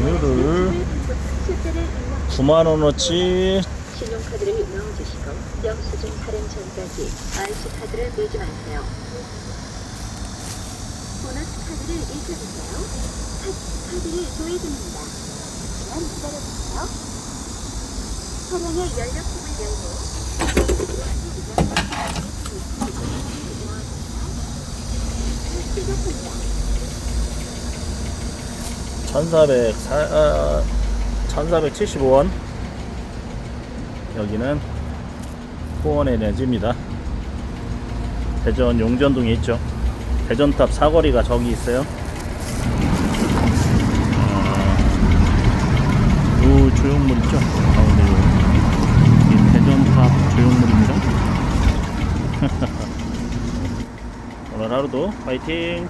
경유를 9만원어치 신용카드를 넣어주시고 영수증 발행 전까지 IC카드를 내지 마세요. 보너스 카드를 잊어주세요. 카, 카드를 조회됩니다. 잠시만 기다려주세요. 차량의 연료통을 열고 시작합니다. 1400, 아, 1475원. 여기는 포원의 내지입니다. 대전 용전동에 있죠. 대전탑 사거리가 저기 있어요. 아, 요 조형물 있죠? 가운데 요. 이 대전탑 조형물입니다. 오늘 하루도 파이팅